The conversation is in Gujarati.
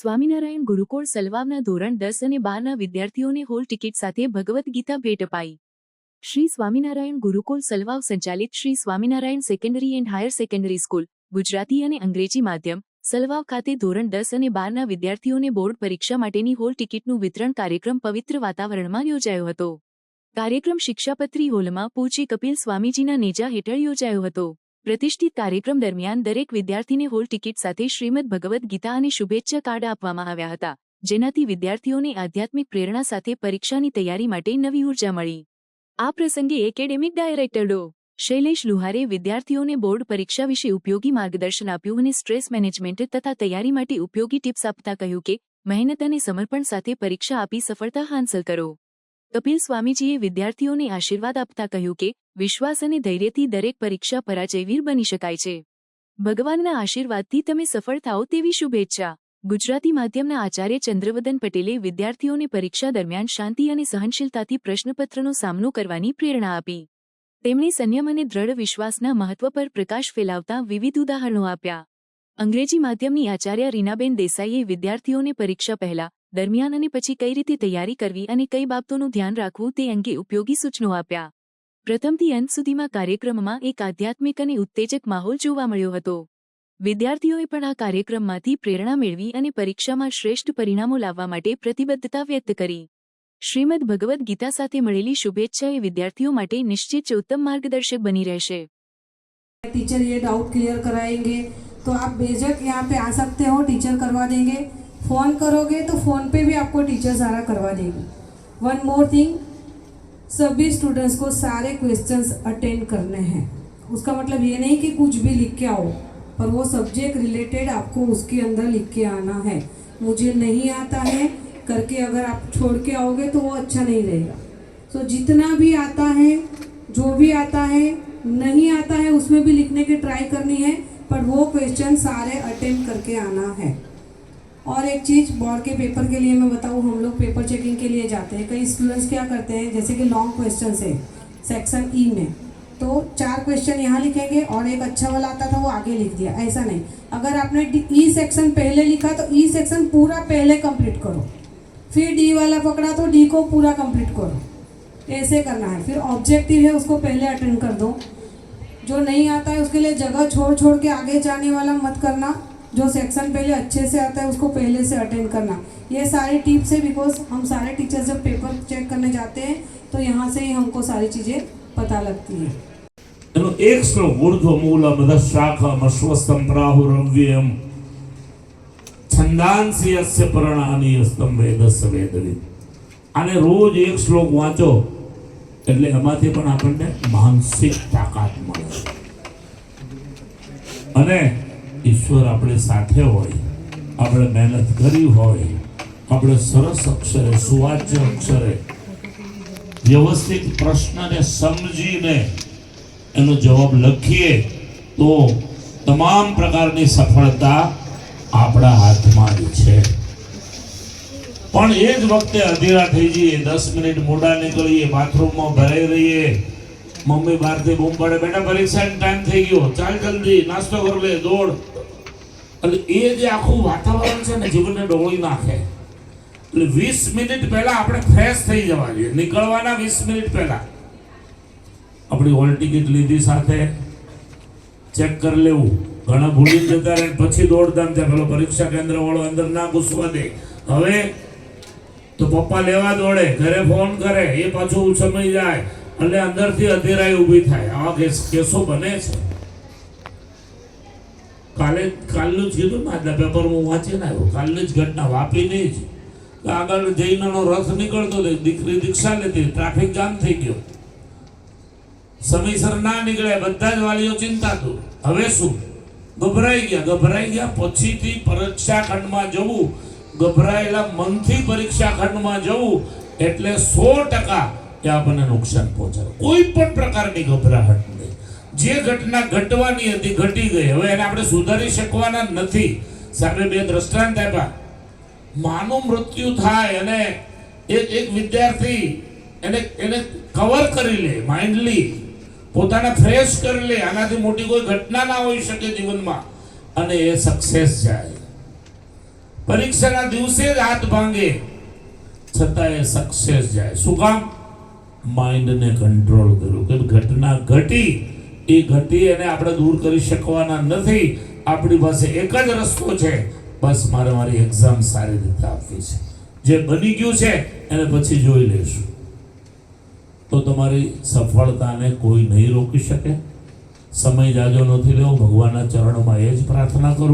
સ્વામિનારાયણ ગુરુકુળ સલવાવના ધોરણ દસ અને બારના વિદ્યાર્થીઓને હોલ ટિકિટ સાથે ભગવદ્ ગીતા ભેટ અપાઈ. શ્રી સ્વામિનારાયણ ગુરુકુળ સલવાવ સંચાલિત Shri Swaminarayan secondary and higher secondary school, Gujarati અને અંગ્રેજી માધ્યમ, સલવાવ ખાતે ધોરણ દસ અને બારના વિદ્યાર્થીઓને બોર્ડ પરીક્ષા માટેની હોલ ટિકિટનું વિતરણ કાર્યક્રમ પવિત્ર વાતાવરણમાં યોજાયો હતો. કાર્યક્રમ શિક્ષાપત્રી હોલમાં પૂછી કપિલ સ્વામીજીના નેજા હેઠળ યોજાયો હતો. પ્રતિષ્ઠિત કાર્યક્રમ દરમિયાન દરેક વિદ્યાર્થીને હોલ ટિકિટ સાથે શ્રીમદ ભગવદ્ ગીતા અને શુભેચ્છા કાર્ડ આપવામાં આવ્યા હતા, જેનાથી વિદ્યાર્થીઓને આધ્યાત્મિક પ્રેરણા સાથે પરીક્ષાની તૈયારી માટે નવી ઊર્જા મળી. આ પ્રસંગે એકેડેમિક ડાયરેક્ટર ડો શૈલેષ લુહારે વિદ્યાર્થીઓને બોર્ડ પરીક્ષા વિશે ઉપયોગી માર્ગદર્શન આપ્યું અને સ્ટ્રેસ મેનેજમેન્ટ તથા તૈયારી માટે ઉપયોગી ટિપ્સ આપતા કહ્યું કે, મહેનત અને સમર્પણ સાથે પરીક્ષા આપી સફળતા હાંસલ કરો. કપિલ સ્વામીજીએ વિદ્યાર્થીઓને આશીર્વાદ આપતા કહ્યું કે વિશ્વાસ અને ધૈર્યથી દરેક પરીક્ષા પરાજયવીર બની શકાય છે. ભગવાનના આશીર્વાદથી તમે સફળ થાઓ તેવી શુભેચ્છા. ગુજરાતી માધ્યમના આચાર્ય ચંદ્રવદન પટેલે વિદ્યાર્થીઓને પરીક્ષા દરમિયાન શાંતિ અને સહનશીલતાથી પ્રશ્નપત્રનો સામનો કરવાની પ્રેરણા આપી. તેમણે સંયમ અને દ્રઢ વિશ્વાસના મહત્વ પર પ્રકાશ ફેલાવતા વિવિધ ઉદાહરણો આપ્યા. અંગ્રેજી માધ્યમની આચાર્ય રીનાબેન દેસાઈએ વિદ્યાર્થીઓને પરીક્ષા પહેલા, દરમિયાન અને પછી કઈ રીતે તૈયારી કરવી અને કઈ બાબતોનું ધ્યાન રાખવું તે અંગે ઉપયોગી સૂચનો આપ્યા. પ્રથમથી અંત સુધીમાં કાર્યક્રમમાં એક આધ્યાત્મિક અને ઉત્તેજક માહોલ જોવા મળ્યો હતો વિદ્યાર્થીઓએ પણ આ કાર્યક્રમમાંથી પ્રેરણા મેળવી અને પરીક્ષામાં શ્રેષ્ઠ પરિણામો લાવવા માટે પ્રતિબદ્ધતા વ્યક્ત કરી શ્રીમદ ભગવદ્ ગીતા સાથે મળેલી શુભેચ્છા એ વિદ્યાર્થીઓ માટે નિશ્ચિત ઉત્તમ માર્ગદર્શક બની રહેશે टीचर ये डाउट क्लियर कराएंगे तो आप बेझक यहाँ पे आ सकते हो टीचर करवा देंगे फ़ोन करोगे तो फ़ोन पे भी आपको टीचर सारा करवा देगी वन मोर थिंग सभी स्टूडेंट्स को सारे क्वेश्चंस अटेंड करने हैं। उसका मतलब ये नहीं कि कुछ भी लिख के आओ पर वो सब्जेक्ट रिलेटेड आपको उसके अंदर लिख के आना है। मुझे नहीं आता है करके अगर आप छोड़ के आओगे तो वो अच्छा नहीं रहेगा। सो so, जितना भी आता है जो भी आता है नहीं आता है उसमें भी लिखने की ट्राई करनी है पर वो क्वेश्चन सारे अटेम्प्ट करके आना है। और एक चीज़ बोर्ड के पेपर के लिए मैं बताऊँ, हम लोग पेपर चेकिंग के लिए जाते हैं। कई स्टूडेंट्स क्या करते हैं, जैसे कि लॉन्ग क्वेश्चन है सेक्शन ई में। तो चार क्वेश्चन यहाँ लिखेंगे और एक अच्छा वाला आता था, वो आगे लिख दिया। ऐसा नहीं। अगर आपने ई सेक्शन पहले लिखा तो ई सेक्शन पूरा पहले कंप्लीट करो। फिर डी वाला पकड़ा तो डी को पूरा कंप्लीट करो। ऐसे करना है। फिर ऑब्जेक्टिव है, उसको पहले अटेंड कर दो। जो नहीं आता है, उसके लिए जगह छोड़ छोड़ के आगे जाने वाला मत करना। जो सेक्शन पहले अच्छे से आता है उसको पहले से अटेंड करना ये सारी टिप्स है बिकॉज हम सारे टीचर जब पेपर चेक करने जाते हैं तो यहाँ से ही हमको सारी चीज़ें पता लगती हैं એનો એક શ્લોક ઊર્ધ્વમૂલમ દશાખમ અશ્વસ્તમ પ્રાહુરવ્યમ છંદાંસી અસ્ય પરણાની અસ્તમ વેદસ્ય વેદવિદ આને રોજ એક શ્લોક વાંચો એટલે એમાંથી પણ આપણને માનસિક તાકાત મળે અને ઈશ્વર આપણી સાથે હોય, આપણે મહેનત કરી હોય, આપણે સરસ અક્ષરે, સુવાચ્ય અક્ષરે, વ્યવસ્થિત પ્રશ્નને સમજીને એનો જવાબ લખીએ તો તમામ પ્રકારની સફળતા આપણા હાથમાં જ છે. પણ એ જ વખતે અધીરા થઈ જઈએ દસ મિનિટ મોડા નીકળીએ, બાથરૂમમાં ભરાઈ રહીએ. મમ્મી બહારથી બૂમ પડે, બેટા, પરીક્ષાનો ટાઈમ થઈ ગયો. ચાલ જલ્દી, નાસ્તો કરી લે, દોડ. એટલે એ જે આખું વાતાવરણ છે ને, જીવનને ડોળી નાખે. એટલે વીસ મિનિટ પહેલા આપણે ફ્રેશ થઈ જવા જોઈએ. નીકળવાના વીસ મિનિટ પહેલા. આપણી હોલ ટિકિટ લીધી સાથે. ચેક કરી લેવું. ઘણા ભૂલી જતા રહે પછી દોડધામ છે પેલો પરીક્ષા કેન્દ્ર વાળો અંદર ના ઘૂસવા દે. હવે તો પપ્પા લેવા દોડે, ઘરે ફોન કરે, એ પાછું સમય જાય. એટલે અંદરથી અધેરાઈ ઊભી થાય. આવા કેસો બને છે. કાલે કાલનું જ કીધું ને, આજના પેપરમાં વાંચીને આવ્યો. કાલની જ ઘટના, વાપીની જ. આગળ જૈનનો રથ નીકળતો હતો દીકરી દીક્ષા લેતી, ટ્રાફિક જામ થઈ ગયો. સમયસર ના નીકળે બધા જ વાલીઓ ચિંતાતુર હવે શું? ગભરાઈ ગયા ગભરાઈ ગયા. પછીથી પરીક્ષા ખંડમાં જવું, ગભરાયેલા મનથી પરીક્ષા ખંડમાં જવું, એટલે સો ટકા એ આપણને નુકસાન પહોંચાડે. કોઈ પણ પ્રકારની ગભરાહટ નહીં. જે ઘટના ઘટવાની હતી, ઘટી ગઈ. હવે એને આપણે સુધારી શકવાના નથી. સામે બે દ્રષ્ટાંત આપ્યા. માનું મૃત્યુ થાય અને એક એક વિદ્યાર્થી એને એને કવર કરી લે માઇન્ડલી પોતાને ફ્રેશ કરી લે. આનાથી મોટી કોઈ ઘટના ના હોઈ શકે જીવનમાં. અને એ સક્સેસ જાય. પરીક્ષાના દિવસે જ હાથ ભાંગે. છતાં એ સક્સેસ જાય. શું કામ? માઇન્ડને કંટ્રોલ કર્યું. કે ઘટના ઘટી. એ ઘટી એને આપણે દૂર કરી શકવાના નથી. આપણી પાસે એક જ રસ્તો છે. બસ મારે મારી એક્ઝામ સારી રીતે આપવી છે. જે બની ગયું છે, એને પછી જોઈ લઈશું. તો તમારી સફળતાને કોઈ નહીં રોકી શકે. સમય જાજો નથી લેવો, ભગવાનના ચરણમાં એ જ પ્રાર્થના કરું.